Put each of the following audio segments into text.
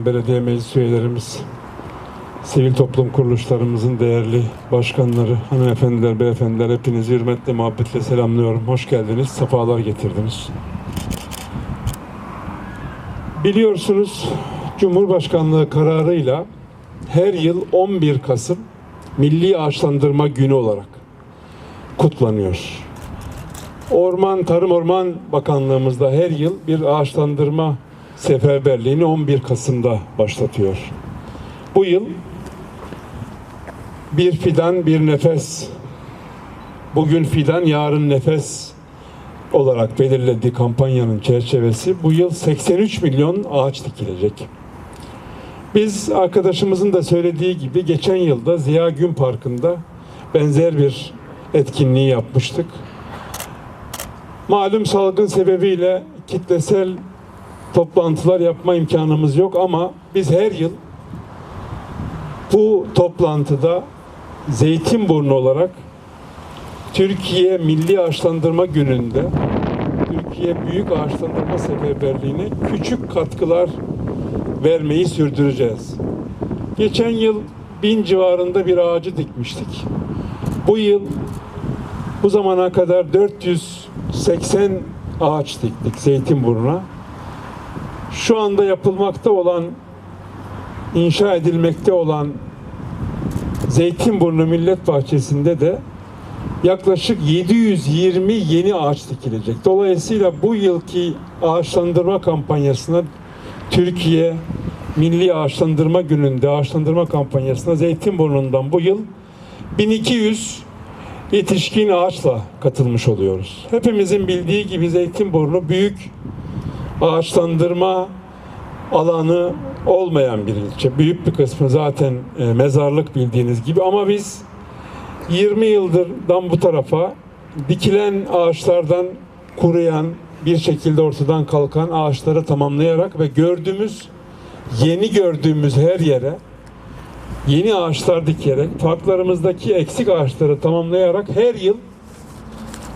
Belediye meclis üyelerimiz, sivil toplum kuruluşlarımızın değerli başkanları, hanımefendiler, beyefendiler hepinizi hürmetle, muhabbetle selamlıyorum. Hoş geldiniz, sefalar getirdiniz. Biliyorsunuz Cumhurbaşkanlığı kararıyla her yıl 11 Kasım Milli Ağaçlandırma Günü olarak kutlanıyor. Orman, Tarım Orman Bakanlığımızda her yıl bir ağaçlandırma seferberliğini 11 Kasım'da başlatıyor. Bu yıl bir fidan bir nefes, bugün fidan yarın nefes olarak belirlediği kampanyanın çerçevesi bu yıl 83 milyon ağaç dikilecek. Biz arkadaşımızın da söylediği gibi geçen yılda Ziya Gün Parkı'nda benzer bir etkinliği yapmıştık. Malum salgın sebebiyle kitlesel toplantılar yapma imkanımız yok ama biz her yıl bu toplantıda Zeytinburnu olarak Türkiye Milli Ağaçlandırma Günü'nde Türkiye Büyük Ağaçlandırma Seferberliği'ne küçük katkılar vermeyi sürdüreceğiz. Geçen yıl bin civarında bir ağacı dikmiştik. Bu yıl bu zamana kadar 480 ağaç diktik Zeytinburnu'na. Şu anda yapılmakta olan, inşa edilmekte olan Zeytinburnu Millet Bahçesi'nde de yaklaşık 720 yeni ağaç dikilecek. Dolayısıyla bu yılki ağaçlandırma kampanyasına Türkiye Milli Ağaçlandırma Günü'nde ağaçlandırma kampanyasına Zeytinburnu'ndan bu yıl 1200 yetişkin ağaçla katılmış oluyoruz. Hepimizin bildiği gibi Zeytinburnu büyük ağaçlandırma alanı olmayan bir ilçe. Büyük bir kısmı zaten e, mezarlık bildiğiniz gibi ama biz 20 yıldırdan bu tarafa dikilen ağaçlardan kuruyan bir şekilde ortadan kalkan ağaçları tamamlayarak ve gördüğümüz yeni gördüğümüz her yere yeni ağaçlar dikerek parklarımızdaki eksik ağaçları tamamlayarak her yıl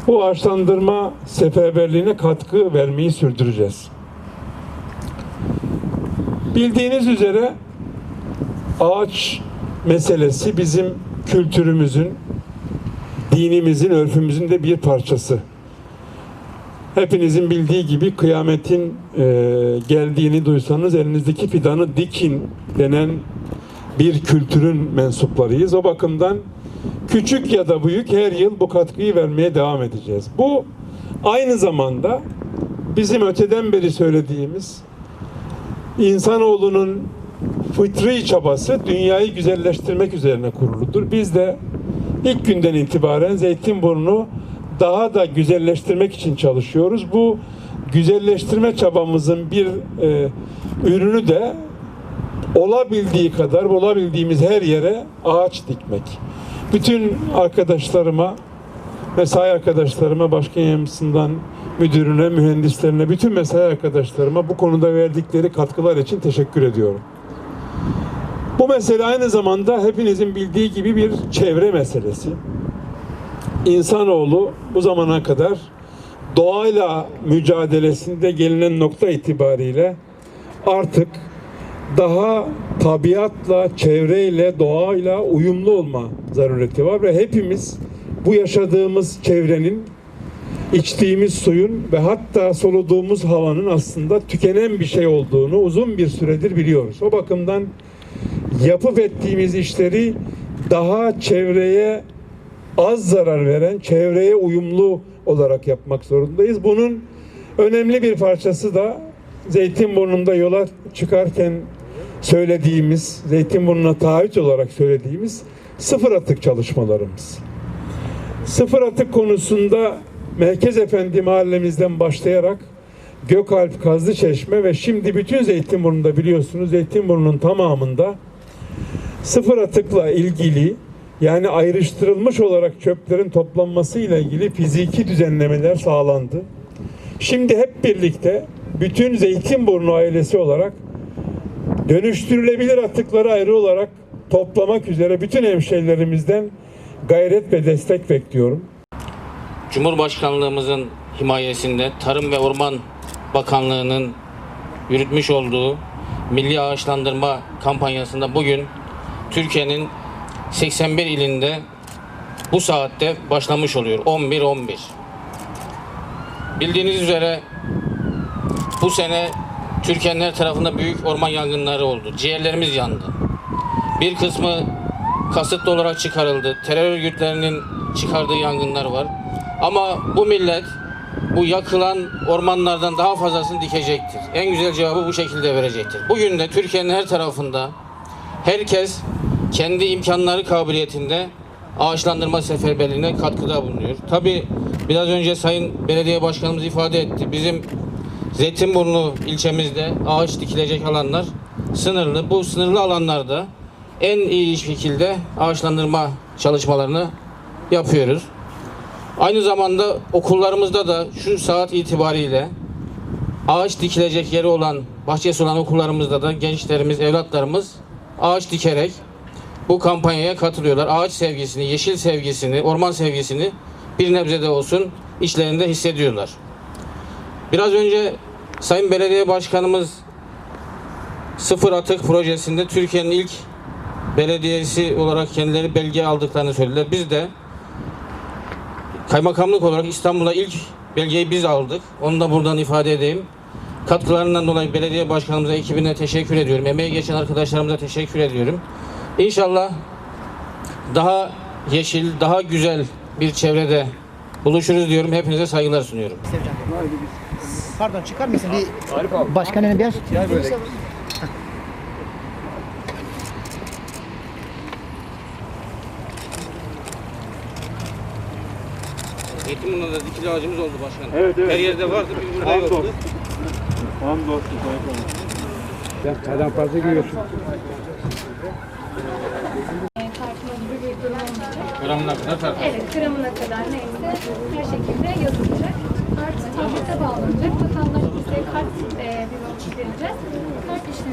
bu ağaçlandırma seferberliğine katkı vermeyi sürdüreceğiz. Bildiğiniz üzere ağaç meselesi bizim kültürümüzün, dinimizin, örfümüzün de bir parçası. Hepinizin bildiği gibi kıyametin e, geldiğini duysanız elinizdeki fidanı dikin denen bir kültürün mensuplarıyız. O bakımdan küçük ya da büyük her yıl bu katkıyı vermeye devam edeceğiz. Bu aynı zamanda bizim öteden beri söylediğimiz insanoğlunun fıtri çabası dünyayı güzelleştirmek üzerine kuruludur. Biz de ilk günden itibaren Zeytinburnu daha da güzelleştirmek için çalışıyoruz. Bu güzelleştirme çabamızın bir e, ürünü de olabildiği kadar olabildiğimiz her yere ağaç dikmek. Bütün arkadaşlarıma, mesai arkadaşlarıma, başkan yardımcısından müdürüne, mühendislerine, bütün mesai arkadaşlarıma bu konuda verdikleri katkılar için teşekkür ediyorum. Bu mesele aynı zamanda hepinizin bildiği gibi bir çevre meselesi. İnsanoğlu bu zamana kadar doğayla mücadelesinde gelinen nokta itibariyle artık daha tabiatla, çevreyle, doğayla uyumlu olma zarureti var ve hepimiz bu yaşadığımız çevrenin, içtiğimiz suyun ve hatta soluduğumuz havanın aslında tükenen bir şey olduğunu uzun bir süredir biliyoruz. O bakımdan yapıp ettiğimiz işleri daha çevreye az zarar veren, çevreye uyumlu olarak yapmak zorundayız. Bunun önemli bir parçası da Zeytinburnu'nda yola çıkarken söylediğimiz, Zeytinburnu'na taahhüt olarak söylediğimiz sıfır atık çalışmalarımız. Sıfır atık konusunda Merkez Efendi mahallemizden başlayarak Gökalp, Kazlıçeşme ve şimdi bütün Zeytinburnu'nda biliyorsunuz Zeytinburnu'nun tamamında sıfır atıkla ilgili yani ayrıştırılmış olarak çöplerin toplanması ile ilgili fiziki düzenlemeler sağlandı. Şimdi hep birlikte bütün Zeytinburnu ailesi olarak dönüştürülebilir atıkları ayrı olarak toplamak üzere bütün hemşehrilerimizden gayret ve destek bekliyorum. Cumhurbaşkanlığımızın himayesinde Tarım ve Orman Bakanlığı'nın yürütmüş olduğu milli ağaçlandırma kampanyasında bugün Türkiye'nin 81 ilinde bu saatte başlamış oluyor. 11-11. Bildiğiniz üzere bu sene Türkiye'nin her tarafında büyük orman yangınları oldu. Ciğerlerimiz yandı. Bir kısmı kasıtlı olarak çıkarıldı. Terör örgütlerinin çıkardığı yangınlar var. Ama bu millet bu yakılan ormanlardan daha fazlasını dikecektir. En güzel cevabı bu şekilde verecektir. Bugün de Türkiye'nin her tarafında herkes kendi imkanları kabiliyetinde ağaçlandırma seferberliğine katkıda bulunuyor. Tabi biraz önce Sayın Belediye Başkanımız ifade etti. Bizim Zeytinburnu ilçemizde ağaç dikilecek alanlar sınırlı. Bu sınırlı alanlarda en iyi şekilde ağaçlandırma çalışmalarını yapıyoruz. Aynı zamanda okullarımızda da şu saat itibariyle ağaç dikilecek yeri olan, bahçesi olan okullarımızda da gençlerimiz, evlatlarımız ağaç dikerek bu kampanyaya katılıyorlar. Ağaç sevgisini, yeşil sevgisini, orman sevgisini bir nebze de olsun içlerinde hissediyorlar. Biraz önce Sayın Belediye Başkanımız Sıfır Atık projesinde Türkiye'nin ilk belediyesi olarak kendileri belge aldıklarını söylediler. Biz de kaymakamlık olarak İstanbul'a ilk belgeyi biz aldık. Onu da buradan ifade edeyim. Katkılarından dolayı belediye başkanımıza, ekibine teşekkür ediyorum. Emeği geçen arkadaşlarımıza teşekkür ediyorum. İnşallah daha yeşil, daha güzel bir çevrede buluşuruz diyorum. Hepinize saygılar sunuyorum. Pardon çıkar mısın? Bir başkanını bir Gel Zeytinburnu'nda da dikili ağacımız oldu başkanım. Evet, evet. Her yerde vardı, bir burada yoktu. Hamdolsun Sayın. Sen kadar fazla görüyorsun. Farklı bir durum olmayacak. Gramına kadar tartışılır. Evet, gramına kadar neyse her şekilde yazılacak. Artık tablete bağlanacak. Vatandaş bize kart e, bir vereceğiz. Kart işlemi